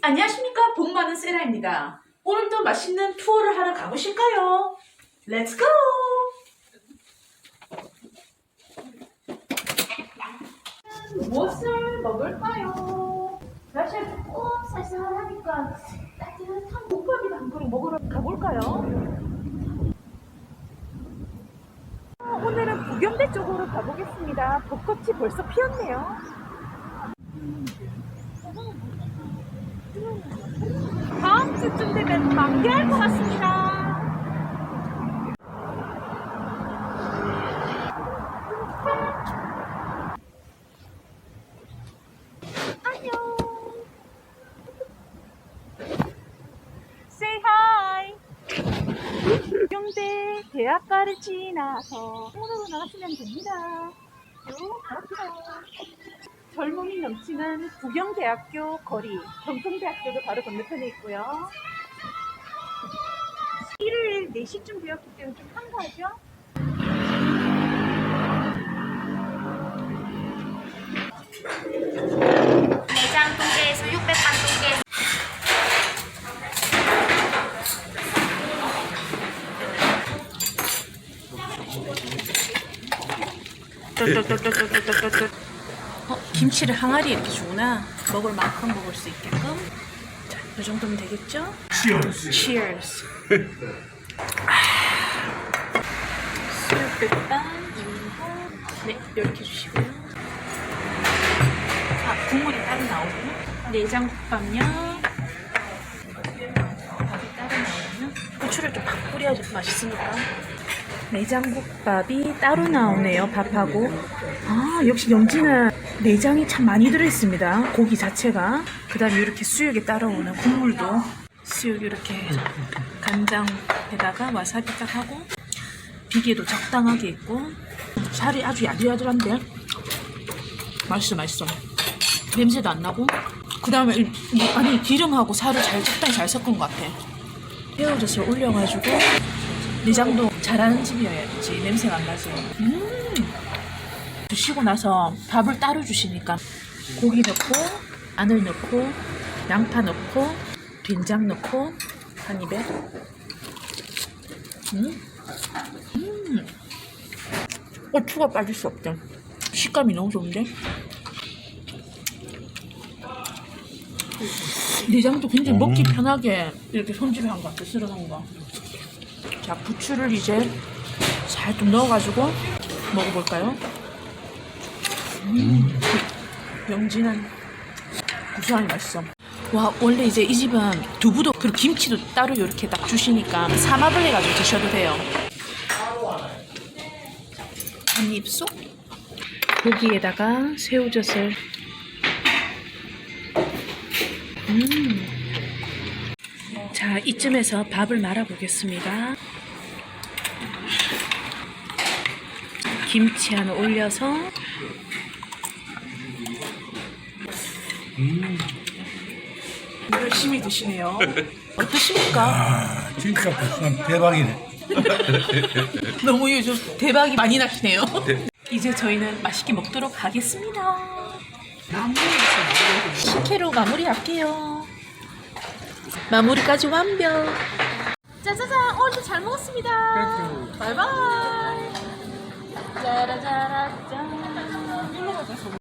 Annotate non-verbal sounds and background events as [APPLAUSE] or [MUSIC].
안녕하십니까 복 많은 세라입니다. 오늘도 맛있는 투어를 하러 가보실까요? 렛츠 고! 무엇을 먹을까요? 날씨가 조금 쌀쌀하니까 따뜻한 국밥이나 한 그릇 먹으러 가볼까요? 아, 오늘은 부경대 쪽으로 가보겠습니다. 벚꽃이 벌써 피었네요. 되면 만개할 것 같습니다. 안녕. Say hi. 경대 대학가를 지나서 통으로 나가시면 됩니다. 젊음이 넘치는 부경대학교 거리, 경성대학교도 바로 건너편에 있고요. 일요일 4시쯤 되었기 때문에 좀 한가하죠? 내장 동계에서 600반 동계 어, 김치를 항아리에 이렇게 주구나. 먹을 만큼 먹을 수 있게끔. 자, 이 정도면 되겠죠? Cheers. Cheers. 수육백반 2인분. 네, 이렇게 주시고요. 아, 국물이 따로 나오고요. 내장국밥요. 밥이 따로 나오고요. 고추를 좀 팍 뿌려야 맛있으니까. 내장국밥이 따로 나오네요, 밥하고. 아, 역시 영지는 내장이 참 많이 들어있습니다. 고기 자체가. 그 다음에 이렇게 수육에 따라오는 국물도. 수육 이렇게 간장에다가 와사비 딱 하고. 비계도 적당하게 있고. 살이 아주 야들야들한데. 맛있어, 맛있어. 냄새도 안 나고. 그 다음에, 아니, 기름하고 살을 잘, 적당히 잘 섞은 것 같아. 새우젓을 올려가지고 내장도 잘하는 집이어야지 냄새가 안 나죠. 음. 드시고 나서 밥을 따로 주시니까 고기 넣고 마늘 넣고 양파 넣고 된장 넣고 한 입에 음. 음. 고추가 빠질 수 없죠. 식감이 너무 좋은데. 내장도 굉장히 먹기 편하게 이렇게 손질한 것 같아, 쓸어놓은 거. 자, 부추를 이제 잘 좀 넣어가지고 먹어볼까요? 음, 명진한 구수하니 맛있어. 와, 원래 이제 이 집은 두부도 그리고 김치도 따로 이렇게 딱 주시니까 삼합을 해가지고 드셔도 돼요. 한 입 쏙. 고기에다가 새우젓을. 음. 자, 이쯤에서 밥을 말아 보겠습니다. 김치 하나 올려서 열심히 드시네요. 어떠십니까? 아, 진짜 부산 대박이네. [LAUGHS] 너무 요즘 대박이 많이 나시네요. 이제 저희는 맛있게 먹도록 하겠습니다. 식혜로 마무리할게요. 마무리까지 완벽. 짜자잔, 오늘도 잘 먹었습니다. 바이바이. 짜라짜라 짠.